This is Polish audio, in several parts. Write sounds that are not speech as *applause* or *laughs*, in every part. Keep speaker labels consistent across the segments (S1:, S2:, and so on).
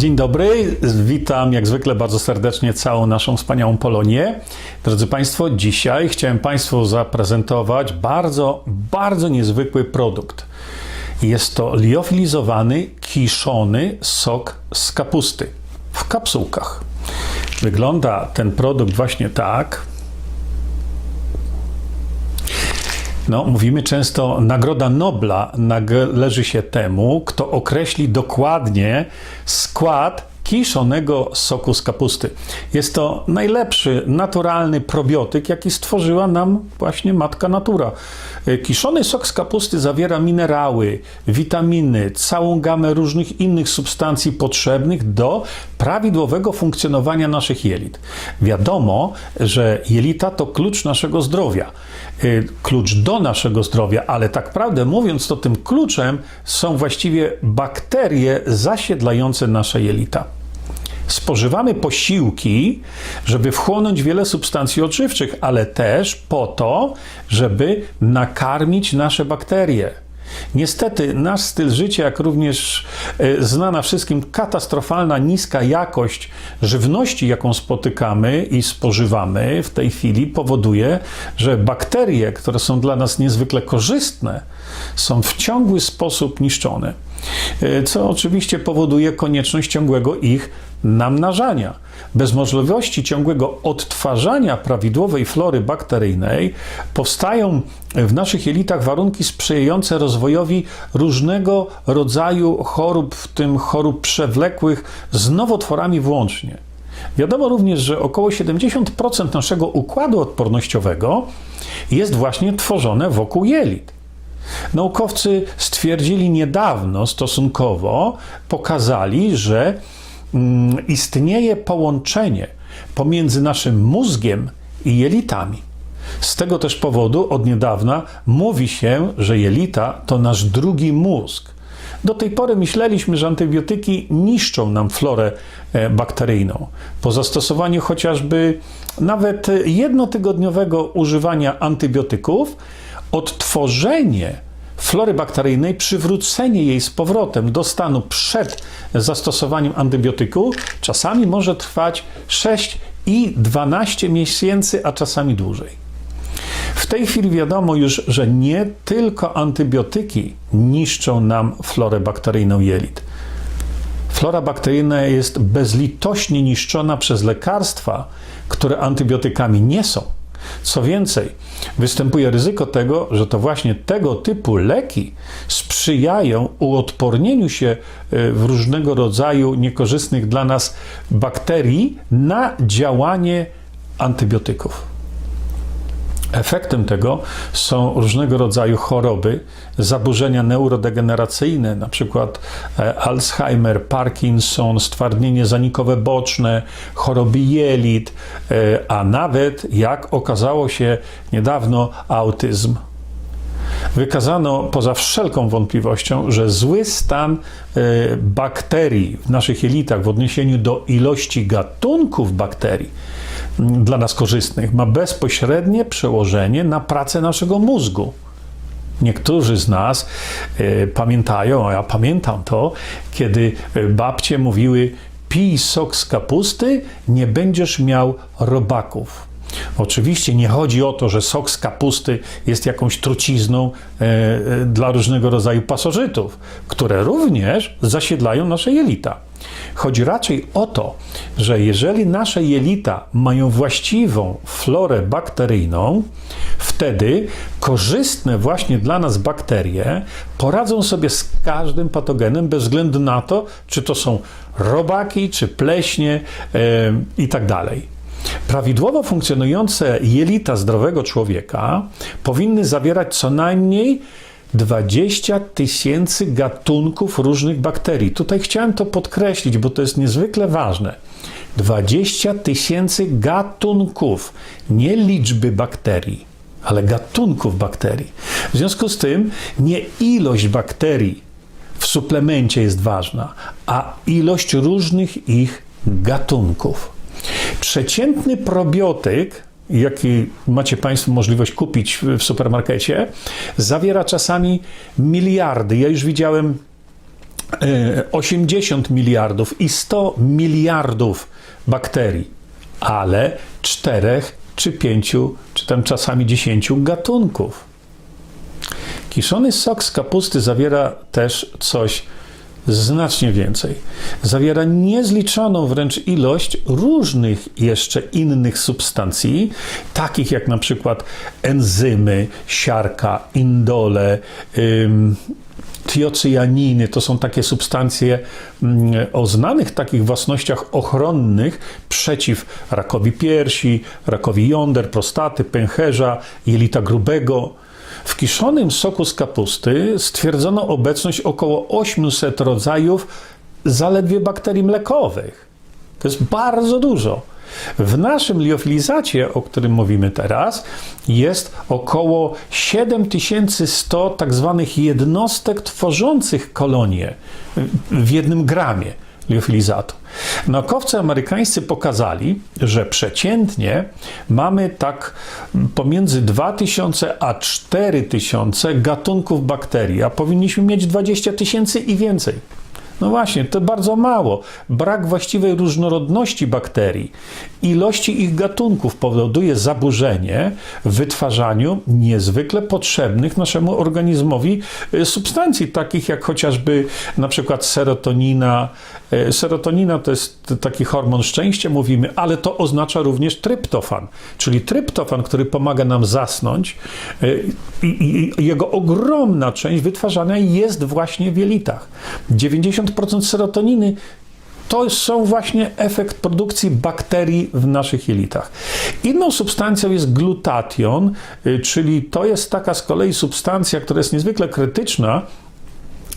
S1: Dzień dobry, witam jak zwykle bardzo serdecznie całą naszą wspaniałą Polonię. Drodzy Państwo, dzisiaj chciałem Państwu zaprezentować bardzo, bardzo niezwykły produkt. Jest to liofilizowany, kiszony sok z kapusty w kapsułkach. Wygląda ten produkt właśnie tak. No, mówimy często, Nagroda Nobla należy się temu, kto określi dokładnie skład kiszonego soku z kapusty. Jest to najlepszy naturalny probiotyk, jaki stworzyła nam właśnie matka natura. Kiszony sok z kapusty zawiera minerały, witaminy, całą gamę różnych innych substancji potrzebnych do prawidłowego funkcjonowania naszych jelit. Wiadomo, że jelita to klucz naszego zdrowia, y, klucz do naszego zdrowia, ale tak prawdę mówiąc, to tym kluczem są właściwie bakterie zasiedlające nasze jelita spożywamy posiłki, żeby wchłonąć wiele substancji odżywczych, ale też po to, żeby nakarmić nasze bakterie. Niestety, nasz styl życia, jak również e, znana wszystkim katastrofalna niska jakość żywności, jaką spotykamy i spożywamy w tej chwili, powoduje, że bakterie, które są dla nas niezwykle korzystne, są w ciągły sposób niszczone. E, co oczywiście powoduje konieczność ciągłego ich namnażania. Bez możliwości ciągłego odtwarzania prawidłowej flory bakteryjnej powstają w naszych jelitach warunki sprzyjające rozwojowi różnego rodzaju chorób, w tym chorób przewlekłych z nowotworami włącznie. Wiadomo również, że około 70% naszego układu odpornościowego jest właśnie tworzone wokół jelit. Naukowcy stwierdzili niedawno stosunkowo, pokazali, że istnieje połączenie pomiędzy naszym mózgiem i jelitami. Z tego też powodu od niedawna mówi się, że jelita to nasz drugi mózg. Do tej pory myśleliśmy, że antybiotyki niszczą nam florę e, bakteryjną. Po zastosowaniu chociażby nawet jednotygodniowego używania antybiotyków, odtworzenie flory bakteryjnej, przywrócenie jej z powrotem do stanu przed zastosowaniem antybiotyku czasami może trwać 6 i 12 miesięcy, a czasami dłużej. W tej chwili wiadomo już, że nie tylko antybiotyki niszczą nam florę bakteryjną jelit. Flora bakteryjna jest bezlitośnie niszczona przez lekarstwa, które antybiotykami nie są. Co więcej, występuje ryzyko tego, że to właśnie tego typu leki sprzyjają uodpornieniu się e, w różnego rodzaju niekorzystnych dla nas bakterii na działanie antybiotyków. Efektem tego są różnego rodzaju choroby, zaburzenia neurodegeneracyjne, przykład e, Alzheimer, Parkinson, stwardnienie zanikowe boczne, choroby jelit, e, a nawet, jak okazało się niedawno, autyzm. Wykazano poza wszelką wątpliwością, że zły stan e, bakterii w naszych jelitach w odniesieniu do ilości gatunków bakterii dla nas korzystnych ma bezpośrednie przełożenie na pracę naszego mózgu. Niektórzy z nas y, pamiętają, a ja pamiętam to, kiedy e, babcie mówiły: pij sok z kapusty, nie będziesz miał robaków. Oczywiście nie chodzi o to, że sok z kapusty jest jakąś trucizną e, dla różnego rodzaju pasożytów, które również zasiedlają nasze jelita. Chodzi raczej o to, że jeżeli nasze jelita mają właściwą florę bakteryjną, wtedy korzystne właśnie dla nas bakterie poradzą sobie z każdym patogenem bez względu na to, czy to są robaki, czy pleśnie yy, i tak dalej. Prawidłowo funkcjonujące jelita zdrowego człowieka powinny zawierać co najmniej 20 tysięcy gatunków różnych bakterii. Tutaj chciałem to podkreślić, bo to jest niezwykle ważne. 20 tysięcy gatunków, nie liczby bakterii, ale gatunków bakterii. W związku z tym nie ilość bakterii w suplemencie jest ważna, a ilość różnych ich gatunków. Przeciętny probiotyk jaki macie Państwo możliwość kupić w supermarkecie, zawiera czasami miliardy. Ja już widziałem e, 80 miliardów i 100 miliardów bakterii, ale czterech czy pięciu, czy tam czasami dziesięciu gatunków. Kiszony sok z kapusty zawiera też coś znacznie więcej. Zawiera niezliczoną wręcz ilość różnych jeszcze innych substancji, takich jak na przykład enzymy, siarka, indole, tiocyjaniny. To są takie substancje mm, o znanych takich własnościach ochronnych przeciw rakowi piersi, rakowi jąder, prostaty, pęcherza, jelita grubego. W kiszonym soku z kapusty stwierdzono obecność około 800 rodzajów zaledwie bakterii mlekowych. To jest bardzo dużo. W naszym liofilizacie, o którym mówimy teraz, jest około 7100 tak zwanych jednostek tworzących kolonie w jednym gramie liofilizatu. Naukowcy amerykańscy pokazali, że przeciętnie mamy tak pomiędzy 2000 a 4000 gatunków bakterii, a powinniśmy mieć 20 tysięcy i więcej. No właśnie, to bardzo mało. Brak właściwej różnorodności bakterii, ilości ich gatunków powoduje zaburzenie w wytwarzaniu niezwykle potrzebnych naszemu organizmowi y, substancji, takich jak chociażby na przykład serotonina. Y, Serotonina to jest taki hormon szczęścia, mówimy, ale to oznacza również tryptofan, czyli tryptofan, który pomaga nam zasnąć. y, I, jego ogromna część wytwarzania jest właśnie w jelitach. 90% serotoniny to są właśnie efekt produkcji bakterii w naszych jelitach. Inną substancją jest glutation, y, czyli to jest taka z kolei substancja, która jest niezwykle krytyczna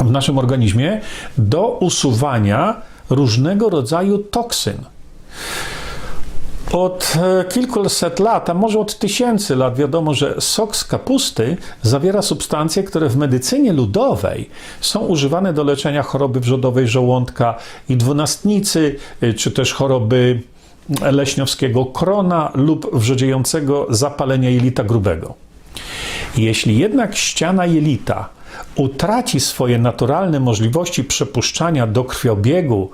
S1: w naszym organizmie do usuwania różnego rodzaju toksyn. Od e, kilkuset lat, a może od tysięcy lat, wiadomo, że sok z kapusty zawiera substancje, które w medycynie ludowej są używane do leczenia choroby wrzodowej żołądka i dwunastnicy, y, czy też choroby leśniowskiego krona lub wrzodziejącego zapalenia jelita grubego. Jeśli jednak ściana jelita utraci swoje naturalne możliwości przepuszczania do krwiobiegu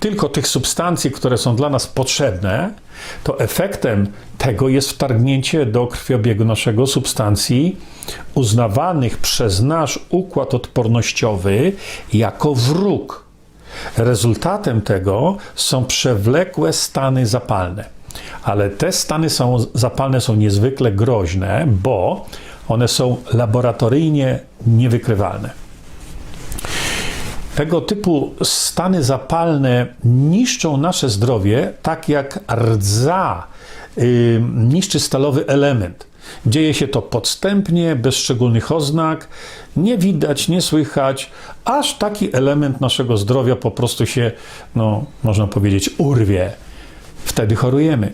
S1: tylko tych substancji, które są dla nas potrzebne, to efektem tego jest wtargnięcie do krwiobiegu naszego substancji uznawanych przez nasz układ odpornościowy jako wróg. Rezultatem tego są przewlekłe stany zapalne. Ale te stany są, zapalne są niezwykle groźne, bo one są laboratoryjnie niewykrywalne. Tego typu stany zapalne niszczą nasze zdrowie, tak jak rdza y, niszczy stalowy element. Dzieje się to podstępnie, bez szczególnych oznak, nie widać, nie słychać, aż taki element naszego zdrowia po prostu się, no, można powiedzieć, urwie. Wtedy chorujemy.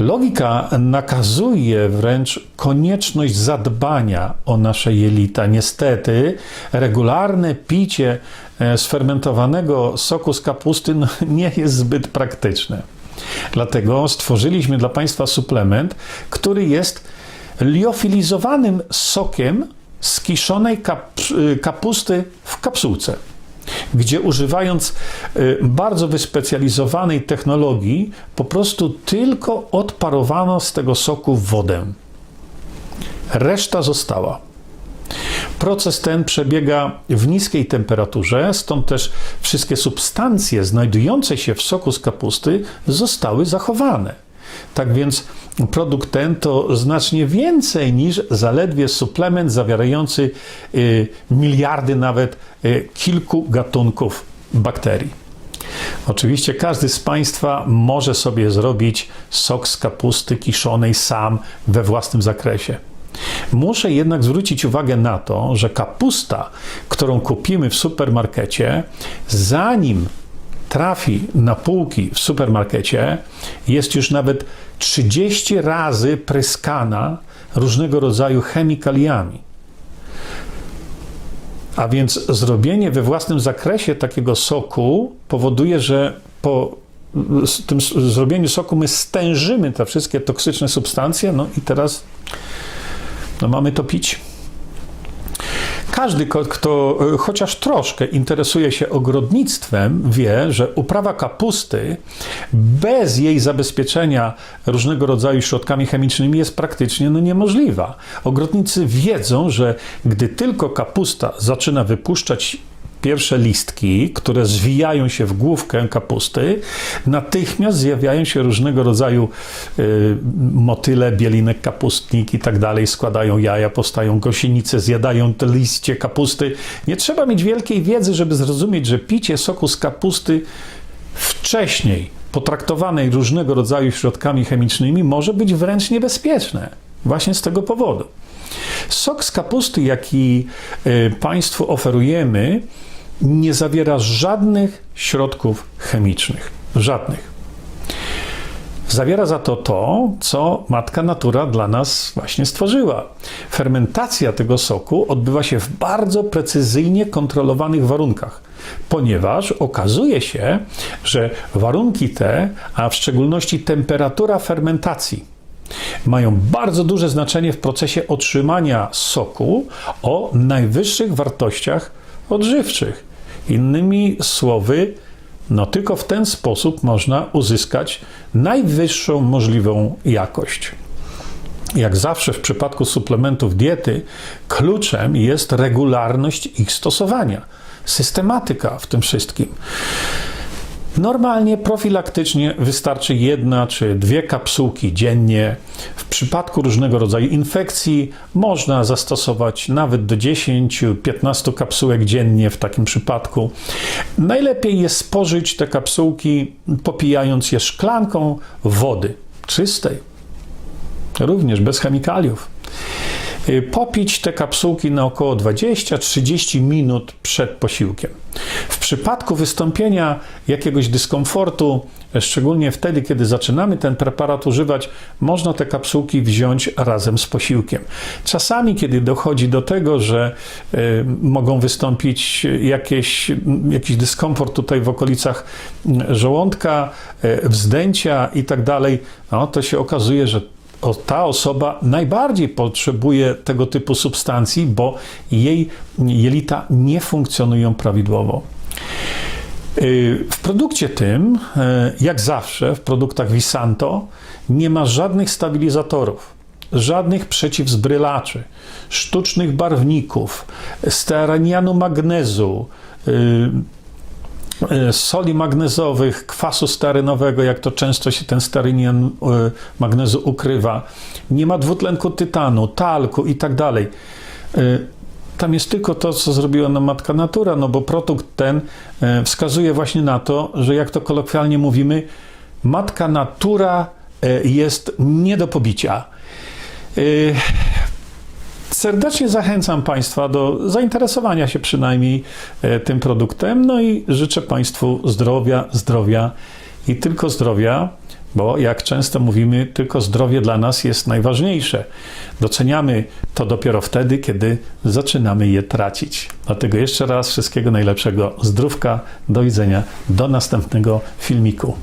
S1: Logika nakazuje wręcz konieczność zadbania o nasze jelita. Niestety, regularne picie e, sfermentowanego soku z kapusty no, *laughs* nie jest zbyt praktyczne. Dlatego stworzyliśmy dla Państwa suplement, który jest liofilizowanym sokiem z kiszonej kap kapusty w kapsułce gdzie używając y, bardzo wyspecjalizowanej technologii, po prostu tylko odparowano z tego soku wodę. Reszta została. Proces ten przebiega w niskiej temperaturze, stąd też wszystkie substancje znajdujące się w soku z kapusty zostały zachowane. Tak więc produkt ten to znacznie więcej niż zaledwie suplement zawierający y, miliardy nawet y, kilku gatunków bakterii. Oczywiście każdy z Państwa może sobie zrobić sok z kapusty kiszonej sam we własnym zakresie. Muszę jednak zwrócić uwagę na to, że kapusta, którą kupimy w supermarkecie, zanim trafi na półki w supermarkecie, jest już nawet 30 razy pryskana różnego rodzaju chemikaliami. A więc zrobienie we własnym zakresie takiego soku powoduje, że po tym zrobieniu soku my stężymy te wszystkie toksyczne substancje, no i teraz no mamy to pić. Każdy, kto e, chociaż troszkę interesuje się ogrodnictwem, wie, że uprawa kapusty bez jej zabezpieczenia różnego rodzaju środkami chemicznymi jest praktycznie no, niemożliwa. Ogrodnicy wiedzą, że gdy tylko kapusta zaczyna wypuszczać pierwsze listki, które zwijają się w główkę kapusty, natychmiast zjawiają się różnego rodzaju y, motyle, bielinek kapustnik i tak dalej, składają jaja, powstają gąsienice, zjadają te liście kapusty. Nie trzeba mieć wielkiej wiedzy, żeby zrozumieć, że picie soku z kapusty wcześniej potraktowanej różnego rodzaju środkami chemicznymi może być wręcz niebezpieczne. Właśnie z tego powodu. Sok z kapusty, jaki y, Państwu oferujemy, nie zawiera żadnych środków chemicznych. Żadnych. Zawiera za to to, co matka natura dla nas właśnie stworzyła. Fermentacja tego soku odbywa się w bardzo precyzyjnie kontrolowanych warunkach, ponieważ okazuje się, że warunki te, a w szczególności temperatura fermentacji, mają bardzo duże znaczenie w procesie otrzymania soku o najwyższych wartościach odżywczych. Innymi słowy, no tylko w ten sposób można uzyskać najwyższą możliwą jakość. Jak zawsze w przypadku suplementów diety, kluczem jest regularność ich stosowania, systematyka w tym wszystkim. Normalnie, profilaktycznie wystarczy jedna czy dwie kapsułki dziennie. W przypadku różnego rodzaju infekcji można zastosować nawet do 10-15 kapsułek dziennie w takim przypadku. Najlepiej jest spożyć te kapsułki, popijając je szklanką wody czystej, również bez chemikaliów popić te kapsułki na około 20-30 minut przed posiłkiem. W przypadku wystąpienia jakiegoś dyskomfortu, szczególnie wtedy, kiedy zaczynamy ten preparat używać, można te kapsułki wziąć razem z posiłkiem. Czasami, kiedy dochodzi do tego, że y, mogą wystąpić jakieś, jakiś dyskomfort tutaj w okolicach żołądka, y, wzdęcia i tak dalej, no, to się okazuje, że ta osoba najbardziej potrzebuje tego typu substancji, bo jej jelita nie funkcjonują prawidłowo. Yy, W produkcie tym, e, jak zawsze w produktach Visanto, nie ma żadnych stabilizatorów, żadnych przeciwzbrylaczy, sztucznych barwników, stearanianu magnezu, e, soli magnezowych, kwasu starynowego, jak to często się ten starynian e, magnezu ukrywa. Nie ma dwutlenku tytanu, talku i tak dalej. E, Tam jest tylko to, co zrobiła nam matka natura, no bo produkt ten e, wskazuje właśnie na to, że jak to kolokwialnie mówimy, matka natura e, jest nie do pobicia. Serdecznie zachęcam Państwa do zainteresowania się przynajmniej e, tym produktem. No i życzę Państwu zdrowia, zdrowia i tylko zdrowia, bo jak często mówimy, tylko zdrowie dla nas jest najważniejsze. Doceniamy to dopiero wtedy, kiedy zaczynamy je tracić. Dlatego jeszcze raz wszystkiego najlepszego, zdrówka, do widzenia, do następnego filmiku.